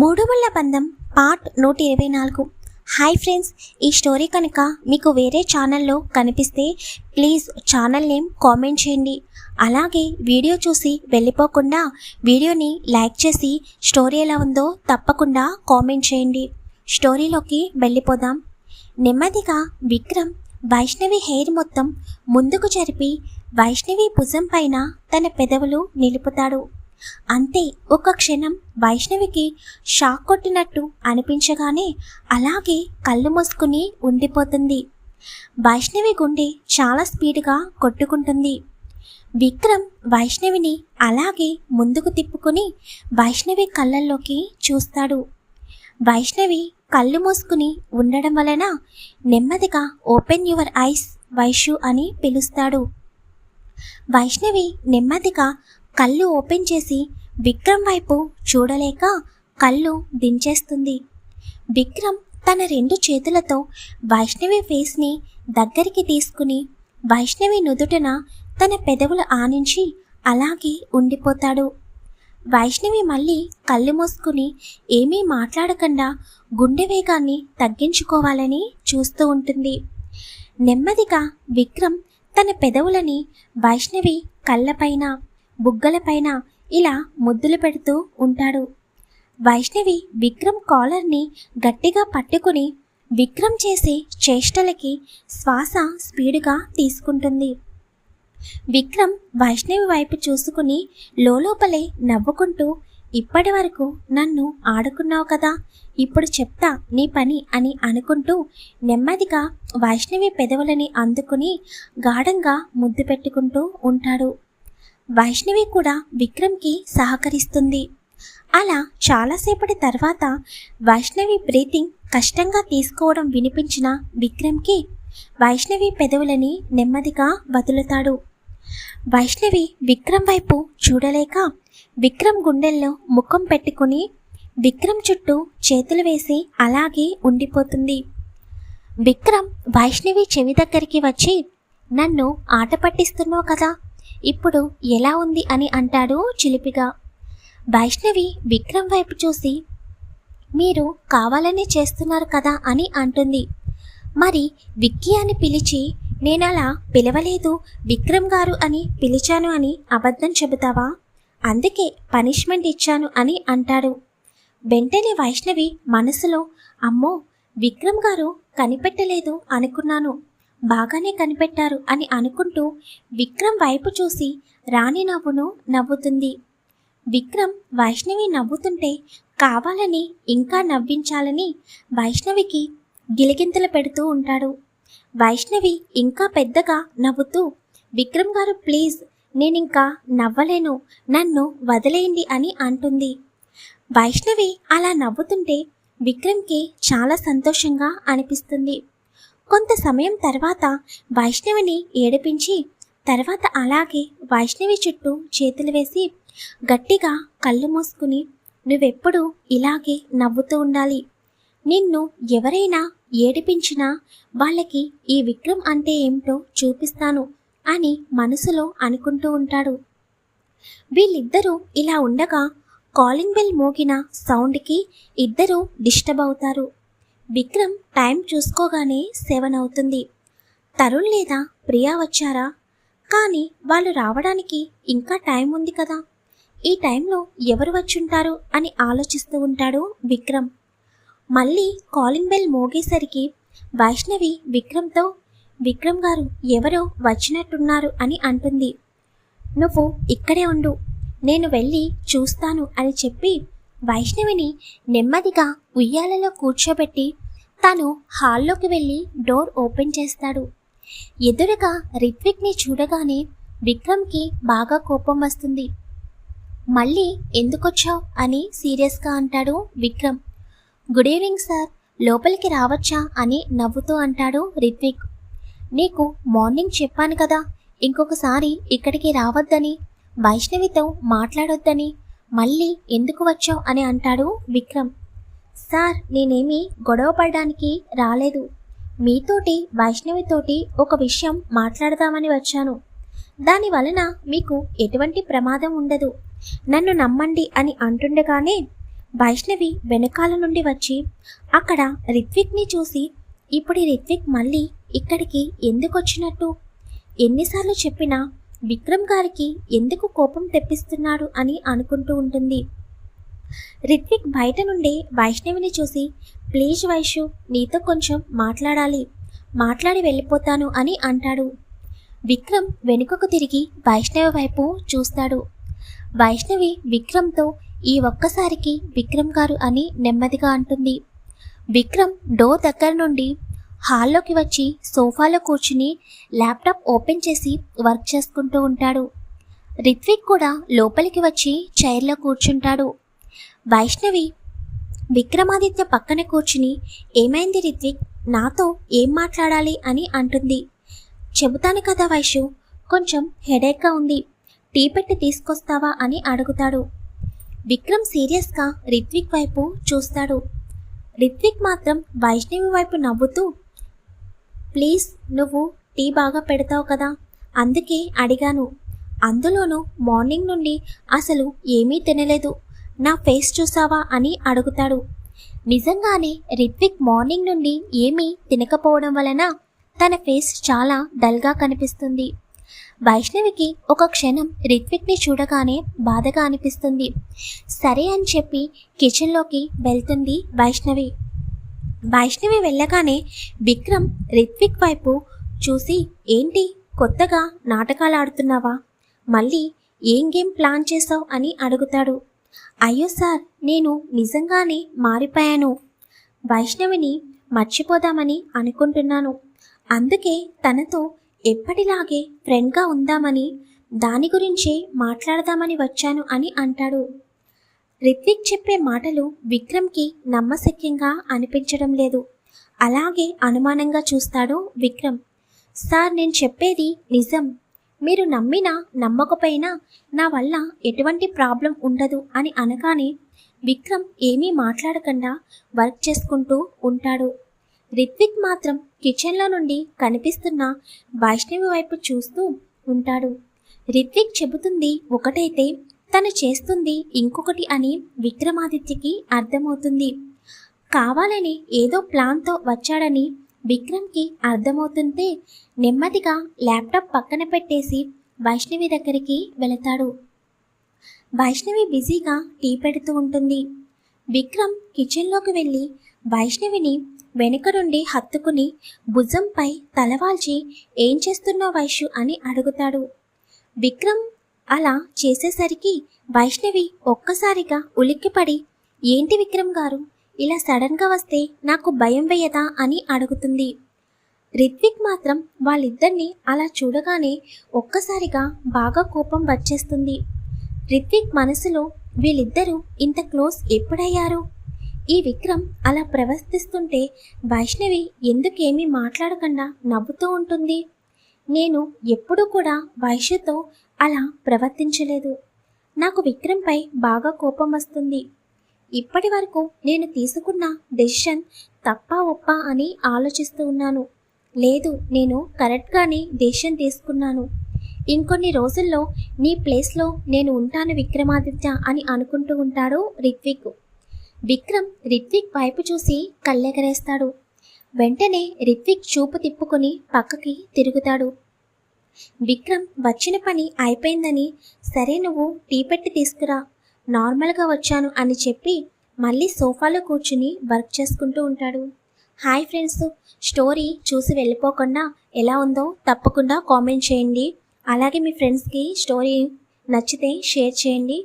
మూడు ముళ్ళ బంధం పార్ట్ నూట ఇరవై నాలుగు హాయ్ ఫ్రెండ్స్ ఈ స్టోరీ కనుక మీకు వేరే ఛానల్లో కనిపిస్తే ప్లీజ్ ఛానల్ నేమ్ కామెంట్ చేయండి. అలాగే వీడియో చూసి వెళ్ళిపోకుండా వీడియోని లైక్ చేసి స్టోరీ ఎలా ఉందో తప్పకుండా కామెంట్ చేయండి. స్టోరీలోకి వెళ్ళిపోదాం. నెమ్మదిగా విక్రమ్ వైష్ణవి హెయిర్ మొత్తం ముందుకు జరిపి వైష్ణవి భుజం పైన తన పెదవులు నిలుపుతాడు. అంతే ఒక క్షణం వైష్ణవికి షాక్ కొట్టినట్టు అనిపించగానే అలాగే కళ్ళు మూసుకుని ఉండిపోతుంది. వైష్ణవి గుండె చాలా స్పీడ్గా కొట్టుకుంటుంది. విక్రమ్ వైష్ణవిని అలాగే ముందుకు తిప్పుకుని వైష్ణవి కళ్ళల్లోకి చూస్తాడు. వైష్ణవి కళ్ళు మూసుకుని ఉండడం వలన నెమ్మదిగా ఓపెన్ యువర్ ఐస్ వైషు అని పిలుస్తాడు. వైష్ణవి నెమ్మదిగా కళ్ళు ఓపెన్ చేసి విక్రమ్ వైపు చూడలేక కళ్ళు దించేస్తుంది. విక్రమ్ తన రెండు చేతులతో వైష్ణవి ఫేస్ని దగ్గరికి తీసుకుని వైష్ణవి నుదుటన తన పెదవులు ఆనించి అలాగే ఉండిపోతాడు. వైష్ణవి మళ్ళీ కళ్ళు మూసుకుని ఏమీ మాట్లాడకుండా గుండె వేగాన్ని తగ్గించుకోవాలని చూస్తూ ఉంటుంది. నెమ్మదిగా విక్రమ్ తన పెదవులని వైష్ణవి కళ్ళపైన బుగ్గలపైన ఇలా ముద్దులు పెడుతూ ఉంటాడు. వైష్ణవి విక్రమ్ కాలర్ని గట్టిగా పట్టుకుని విక్రమ్ చేసే చేష్టలకి శ్వాస స్పీడుగా తీసుకుంటుంది. విక్రమ్ వైష్ణవి వైపు చూసుకుని లోపలే నవ్వుకుంటూ ఇప్పటి వరకు నన్ను ఆడుకున్నావు కదా ఇప్పుడు చెప్తా నీ పని అని అనుకుంటూ నెమ్మదిగా వైష్ణవి పెదవులని అందుకుని గాఢంగా ముద్దు పెట్టుకుంటూ ఉంటాడు. వైష్ణవి కూడా విక్రమ్కి సహకరిస్తుంది. అలా చాలాసేపటి తర్వాత వైష్ణవి బ్రీతింగ్ కష్టంగా తీసుకోవడం వినిపించిన విక్రమ్కి వైష్ణవి పెదవులని నెమ్మదిగా వదులుతాడు. వైష్ణవి విక్రమ్ వైపు చూడలేక విక్రమ్ గుండెల్లో ముఖం పెట్టుకుని విక్రమ్ చుట్టూ చేతులు వేసి అలాగే ఉండిపోతుంది. విక్రమ్ వైష్ణవి చెవి దగ్గరికి వచ్చి నన్ను ఆట పట్టిస్తున్నావు కదా ఇప్పుడు ఎలా ఉంది అని అంటాడు చిలిపిగా. వైష్ణవి విక్రమ్ వైపు చూసి మీరు కావాలని చేస్తున్నారు కదా అని అంటుంది. మరి విక్కీ అని పిలిచి నేనలా పిలవలేదు విక్రమ్ గారు అని పిలిచాను అని అబద్ధం చెబుతావా? అందుకే పనిష్మెంట్ ఇచ్చాను అని అంటాడు. వెంటనే వైష్ణవి మనసులో అమ్మో విక్రమ్ గారు కనిపెట్టలేదు అనుకున్నాను. బాగానే కనిపెట్టారు అని అనుకుంటూ విక్రమ్ వైపు చూసి రాణి నవ్వును నవ్వుతుంది. విక్రమ్ వైష్ణవి నవ్వుతుంటే కావాలని ఇంకా నవ్వించాలని వైష్ణవికి గిలిగింతలు పెడుతూ ఉంటాడు. వైష్ణవి ఇంకా పెద్దగా నవ్వుతూ విక్రమ్ గారు ప్లీజ్ నేనింకా నవ్వలేను నన్ను వదిలేయండి అని అంటుంది. వైష్ణవి అలా నవ్వుతుంటే విక్రమ్కి చాలా సంతోషంగా అనిపిస్తుంది. కొంత సమయం తర్వాత వైష్ణవిని ఏడిపించి తర్వాత అలాగే వైష్ణవి చుట్టూ చేతులు వేసి గట్టిగా కళ్ళు మూసుకుని నువ్వెప్పుడు ఇలాగే నవ్వుతూ ఉండాలి. నిన్ను ఎవరైనా ఏడిపించినా వాళ్ళకి ఈ విక్రమ్ అంటే ఏమిటో చూపిస్తాను అని మనసులో అనుకుంటూ ఉంటాడు. వీళ్ళిద్దరూ ఇలా ఉండగా కాలింగ్ బెల్ మోగిన సౌండ్కి ఇద్దరూ డిస్టర్బ్ అవుతారు. విక్రమ్ టైం చూసుకోగానే సెవెన్ అవుతుంది. తరుణ్ లేదా ప్రియా వచ్చారా? కానీ వాళ్ళు రావడానికి ఇంకా టైం ఉంది కదా. ఈ టైంలో ఎవరు వచ్చుంటారు అని ఆలోచిస్తూ ఉంటాడు విక్రమ్. మళ్ళీ కాలింగ్ బెల్ మోగేసరికి వైష్ణవి విక్రమ్తో విక్రమ్ గారు ఎవరో వచ్చినట్టున్నారు అని అంటుంది. నువ్వు ఇక్కడే ఉండు. నేను వెళ్ళి చూస్తాను అని చెప్పి వైష్ణవిని నెమ్మదిగా ఉయ్యాలలో కూర్చోబెట్టి తను హాల్లోకి వెళ్ళి డోర్ ఓపెన్ చేస్తాడు. ఎదురుగా రిత్విక్ని చూడగానే విక్రమ్కి బాగా కోపం వస్తుంది. మళ్ళీ ఎందుకొచ్చావు అని సీరియస్గా అంటాడు విక్రమ్. గుడ్ ఈవినింగ్ సార్ లోపలికి రావచ్చా? అని నవ్వుతూ అంటాడు రిత్విక్. నీకు మార్నింగ్ చెప్పాను కదా ఇంకొకసారి ఇక్కడికి రావద్దని వైష్ణవితో మాట్లాడొద్దని మళ్ళీ ఎందుకు వచ్చావు? అని అంటాడు విక్రమ్. సార్ నేనేమీ గొడవ పడడానికి రాలేదు. మీతోటి వైష్ణవితోటి ఒక విషయం మాట్లాడదామని వచ్చాను. దాని వలన మీకు ఎటువంటి ప్రమాదం ఉండదు. నన్ను నమ్మండి అని అంటుండగానే వైష్ణవి వెనకాల నుండి వచ్చి అక్కడ రిత్విక్ని చూసి ఇప్పుడు రిత్విక్ మళ్ళీ ఇక్కడికి ఎందుకు వచ్చినట్టు ఎన్నిసార్లు చెప్పినా విక్రమ్ గారికి ఎందుకు కోపం తెప్పిస్తున్నాడు అని అనుకుంటూ ఉంటుంది. రిత్విక్ బయట నుండి వైష్ణవిని చూసి ప్లీజ్ వైషు నీతో కొంచెం మాట్లాడాలి. మాట్లాడి వెళ్ళిపోతాను అని అంటాడు. విక్రమ్ వెనుకకు తిరిగి వైష్ణవి వైపు చూస్తాడు. వైష్ణవి విక్రమ్తో ఈ ఒక్కసారికి విక్రమ్ గారు అని నెమ్మదిగా అంటుంది. విక్రమ్ డోర్ దగ్గర నుండి హాల్లోకి వచ్చి సోఫాలో కూర్చుని ల్యాప్టాప్ ఓపెన్ చేసి వర్క్ చేసుకుంటూ ఉంటాడు. రిత్విక్ కూడా లోపలికి వచ్చి చైర్లో కూర్చుంటాడు. వైష్ణవి విక్రమాదిత్య పక్కన కూర్చుని ఏమైంది రిత్విక్? నాతో ఏం మాట్లాడాలి అని అంటుంది. చెబుతాను కదా వైషు కొంచెం హెడేక్గా ఉంది. టీ పెట్టి తీసుకొస్తావా అని అడుగుతాడు. విక్రమ్ సీరియస్గా రిత్విక్ వైపు చూస్తాడు. రిత్విక్ మాత్రం వైష్ణవి వైపు నవ్వుతూ ప్లీజ్ నువ్వు టీ బాగా పెడతావు కదా? అందుకే అడిగాను. అందులోనూ మార్నింగ్ నుండి అసలు ఏమీ తినలేదు. నా ఫేస్ చూసావా అని అడుగుతాడు. నిజంగానే రిత్విక్ మార్నింగ్ నుండి ఏమీ తినకపోవడం వలన తన ఫేస్ చాలా డల్గా కనిపిస్తుంది. వైష్ణవికి ఒక క్షణం రిత్విక్ని చూడగానే బాధగా అనిపిస్తుంది. సరే అని చెప్పి కిచెన్లోకి వెళ్తుంది వైష్ణవి. వైష్ణవి వెళ్ళగానే విక్రమ్ రిత్విక్ వైపు చూసి ఏంటి కొత్తగా నాటకాలు ఆడుతున్నావా? మళ్ళీ ఏం గేమ్ ప్లాన్ చేసావు? అని అడుగుతాడు. అయ్యో సార్ నేను నిజంగానే మారిపోయాను. వైష్ణవిని మర్చిపోదామని అనుకుంటున్నాను. అందుకే తనతో ఎప్పటిలాగే ఫ్రెండ్గా ఉందామని దాని గురించే మాట్లాడదామని వచ్చాను అని అంటాడు. రిత్విక్ చెప్పే మాటలు విక్రమ్కి నమ్మశక్యంగా అనిపించడం లేదు. అలాగే అనుమానంగా చూస్తాడు విక్రమ్. సార్ నేను చెప్పేది నిజం. మీరు నమ్మినా నమ్మకపోయినా నా వల్ల ఎటువంటి ప్రాబ్లం ఉండదు అని అనగానే విక్రమ్ ఏమీ మాట్లాడకుండా వర్క్ చేసుకుంటూ ఉంటాడు. రిత్విక్ మాత్రం కిచెన్లో నుండి కనిపిస్తున్న వైష్ణవి వైపు చూస్తూ ఉంటాడు. రిత్విక్ చెబుతుంది ఒకటైతే తను చేస్తుంది ఇంకొకటి అని విక్రమాదిత్యకి అర్థమవుతుంది. కావాలని ఏదో ప్లాన్తో వచ్చాడని విక్రమ్కి అర్థమవుతుంటే నెమ్మదిగా ల్యాప్టాప్ పక్కన పెట్టేసి వైష్ణవి దగ్గరికి వెళతాడు. వైష్ణవి బిజీగా టీ పెడుతూ ఉంటుంది. విక్రమ్ కిచెన్లోకి వెళ్ళి వైష్ణవిని వెనుక నుండి హత్తుకుని భుజంపై తలవాల్చి ఏం చేస్తున్నావు వైషు అని అడుగుతాడు. విక్రమ్ అలా చేసేసరికి వైష్ణవి ఒక్కసారిగా ఉలిక్కిపడి ఏంటి విక్రమ్ గారు? ఇలా సడన్గా వస్తే నాకు భయం వేయదా అని అడుగుతుంది. రిత్విక్ మాత్రం వాళ్ళిద్దరిని అలా చూడగానే ఒక్కసారిగా బాగా కోపం వచ్చేస్తుంది. రిత్విక్ మనసులో వీళ్ళిద్దరూ ఇంత క్లోజ్ ఎప్పుడయ్యారు? ఈ విక్రమ్ అలా ప్రవర్తిస్తుంటే వైష్ణవి ఎందుకేమీ మాట్లాడకుండా నవ్వుతూ ఉంటుంది. నేను ఎప్పుడూ కూడా వైశ్యతో అలా ప్రవర్తించలేదు. నాకు విక్రమ్పై బాగా కోపం వస్తుంది. ఇప్పటి వరకు నేను తీసుకున్న డెసిషన్ తప్ప ఒప్ప అని ఆలోచిస్తూ ఉన్నాను. లేదు నేను కరెక్ట్గానే డెసిషన్ తీసుకున్నాను. ఇంకొన్ని రోజుల్లో నీ ప్లేస్లో నేను ఉంటాను విక్రమాదిత్య అని అనుకుంటూ ఉంటాడు రిత్విక్. విక్రమ్ రిత్విక్ వైపు చూసి కళ్ళెగరేస్తాడు. వెంటనే రిత్విక్ చూపు తిప్పుకొని పక్కకి తిరుగుతాడు. విక్రమ్ వచ్చిన పని అయిపోయిందని సరే నువ్వు టీ పెట్టి తీసుకురా. నార్మల్గా వచ్చాను అని చెప్పి మళ్ళీ సోఫాలో కూర్చుని వర్క్ చేసుకుంటూ ఉంటాడు. హాయ్ ఫ్రెండ్స్ స్టోరీ చూసి వెళ్ళిపోకుండా ఎలా ఉందో తప్పకుండా కామెంట్ చేయండి. అలాగే మీ ఫ్రెండ్స్కి స్టోరీ నచ్చితే షేర్ చేయండి.